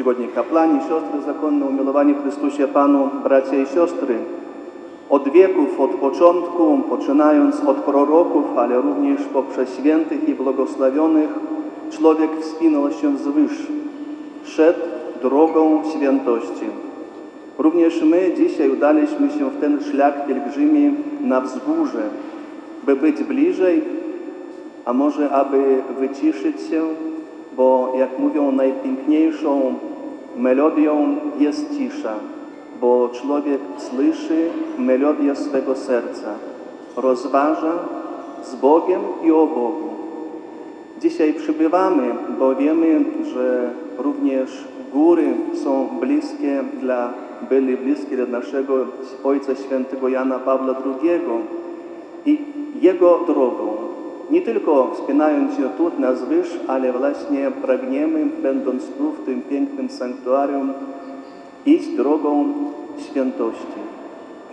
czcigodni kaplani, siostry zakonne, umiłowani Chrystusie Panu, bracia i siostry. Od wieków, od początku, poczynając od proroków, ale również poprzez świętych i błogosławionych, człowiek wspinał się wzwyż, szedł drogą świętości. Również my dzisiaj udaliśmy się w ten szlak pielgrzymi na wzgórze, by być bliżej, a może aby wyciszyć się, bo jak mówią, najpiękniejszą melodią jest cisza, bo człowiek słyszy melodię swego serca, rozważa z Bogiem i o Bogu. Dzisiaj przybywamy, bo wiemy, że również góry są bliskie dla, byli bliskie dla naszego Ojca Świętego Jana Pawła II i Jego drogą. Nie tylko wspinając się tu na zwyż, ale właśnie pragniemy, będąc tu w tym pięknym sanktuarium, iść drogą świętości,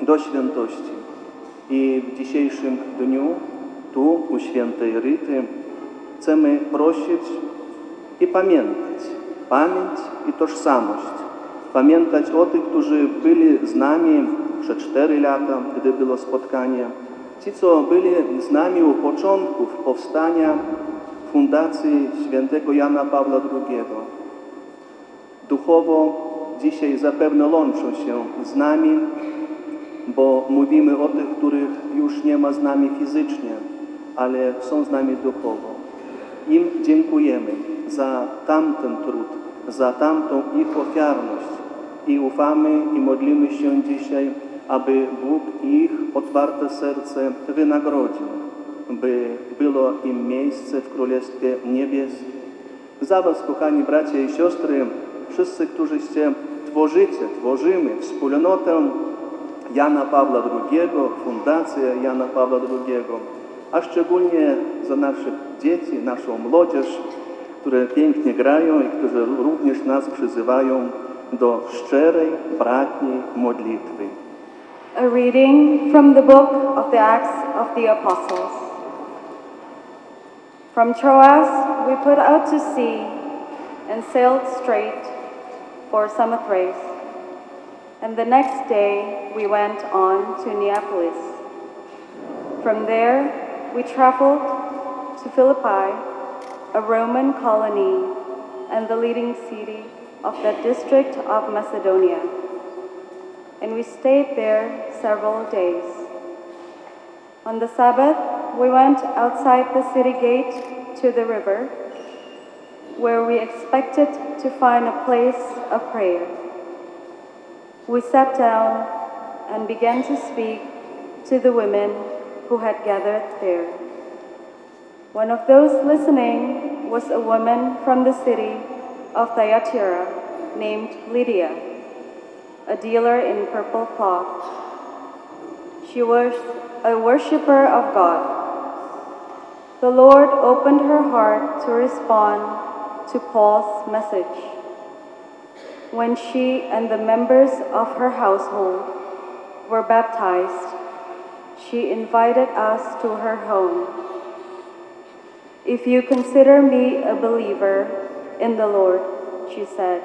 do świętości. I w dzisiejszym dniu, tu u świętej Ryty, chcemy prosić i pamiętać. Pamięć i tożsamość. Pamiętać o tych, którzy byli z nami przez cztery lata, gdy było spotkanie. Ci, co byli z nami u początków powstania Fundacji Świętego Jana Pawła II. Duchowo dzisiaj zapewne łączą się z nami, bo mówimy o tych, których już nie ma z nami fizycznie, ale są z nami duchowo. Im dziękujemy za tamten trud, za tamtą ich ofiarność i ufamy i modlimy się dzisiaj, aby Bóg ich otwarte serce wynagrodził, by było im miejsce w Królestwie Niebieskim. Za Was, kochani bracia i siostry, wszyscy, którzyście tworzycie, tworzymy wspólnotę Jana Pawła II, Fundację Jana Pawła II, a szczególnie za naszych dzieci, naszą młodzież, które pięknie grają i którzy również nas przyzywają do szczerej, bratniej modlitwy. A reading from the book of the Acts of the Apostles. From Troas we put out to sea and sailed straight for Samothrace. And the next day we went on to Neapolis. From there we traveled to Philippi, a Roman colony and the leading city of the district of Macedonia and we stayed there several days. On the Sabbath, we went outside the city gate to the river, where we expected to find a place of prayer. We sat down and began to speak to the women who had gathered there. One of those listening was a woman from the city of Thyatira named Lydia a dealer in purple cloth. She was a worshiper of God. The Lord opened her heart to respond to Paul's message. When she and the members of her household were baptized, she invited us to her home. If you consider me a believer in the Lord, she said,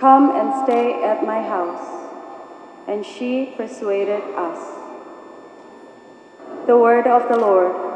Come and stay at my house. And she persuaded us. The word of the Lord.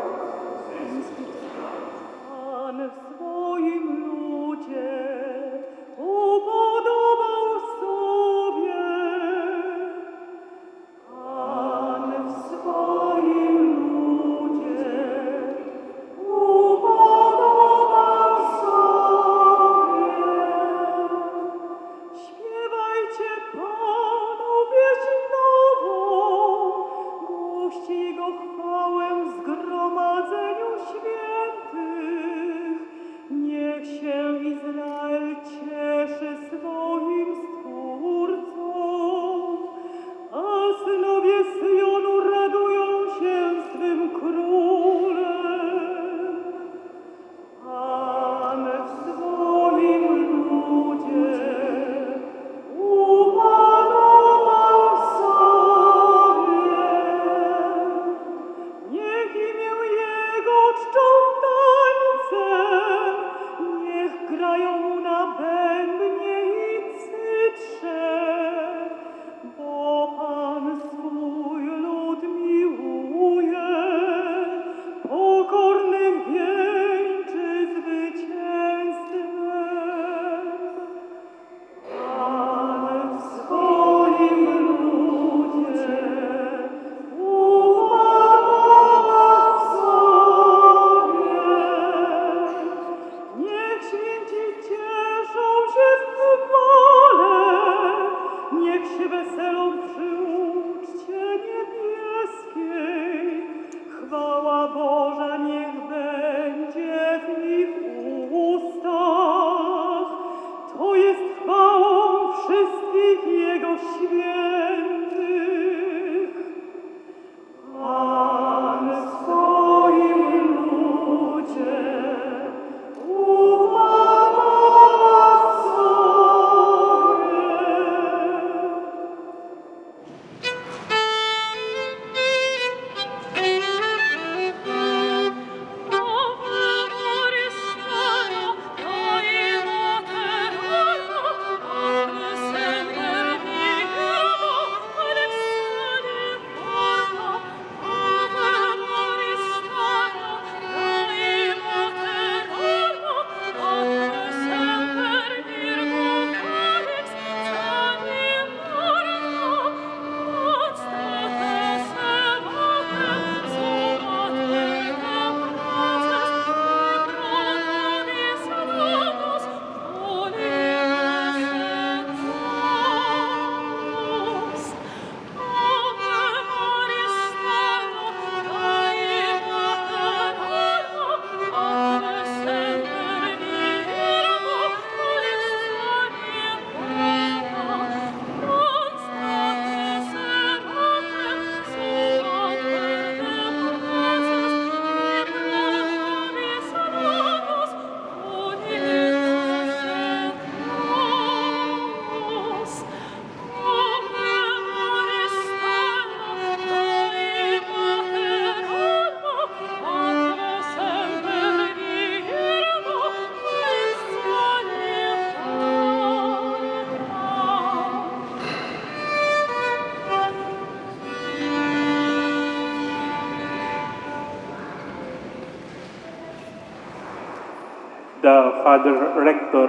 Father Rector,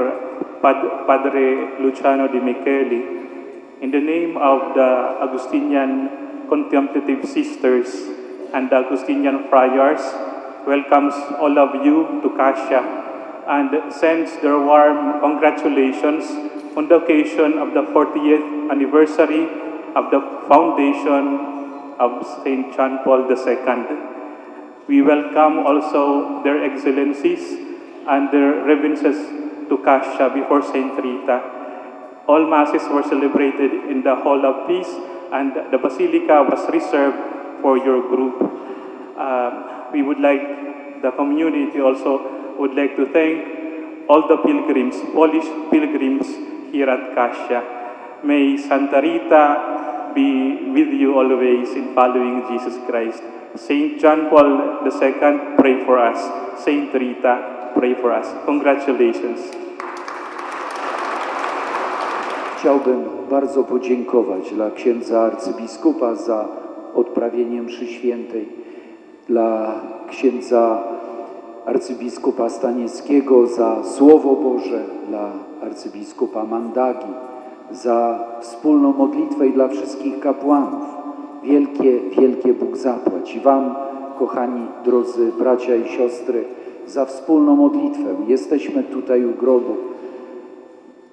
Pad- Padre Luciano Di Micheli, in the name of the Augustinian Contemplative Sisters and the Augustinian Friars, welcomes all of you to Kasia and sends their warm congratulations on the occasion of the 40th anniversary of the foundation of St. John Paul II. We welcome also their excellencies and their reverences to Kasia before Saint Rita. All masses were celebrated in the Hall of Peace and the Basilica was reserved for your group. Um, we would like, the community also would like to thank all the pilgrims, Polish pilgrims here at Kasia. May Santa Rita be with you always in following Jesus Christ. Saint John Paul II, pray for us. Saint Rita, pray for us. Congratulations. Chciałbym bardzo podziękować dla księdza arcybiskupa za odprawienie mszy świętej, dla księdza arcybiskupa Stanieckiego za Słowo Boże, dla arcybiskupa Mandagi za wspólną modlitwę i dla wszystkich kapłanów. Wielkie, wielkie Bóg zapłać. I Wam, kochani, drodzy bracia i siostry, za wspólną modlitwę. Jesteśmy tutaj u grobu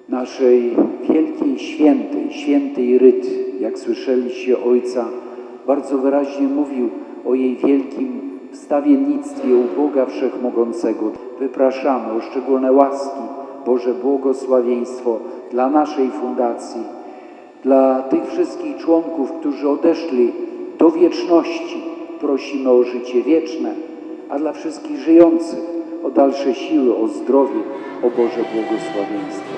naszej wielkiej świętej, świętej Ryt, jak słyszeliście Ojca, bardzo wyraźnie mówił o jej wielkim wstawiennictwie u Boga Wszechmogącego. Wypraszamy o szczególne łaski, Boże błogosławieństwo dla naszej fundacji, dla tych wszystkich członków, którzy odeszli do wieczności. Prosimy o życie wieczne, a dla wszystkich żyjących o dalsze siły, o zdrowie, o Boże błogosławieństwo.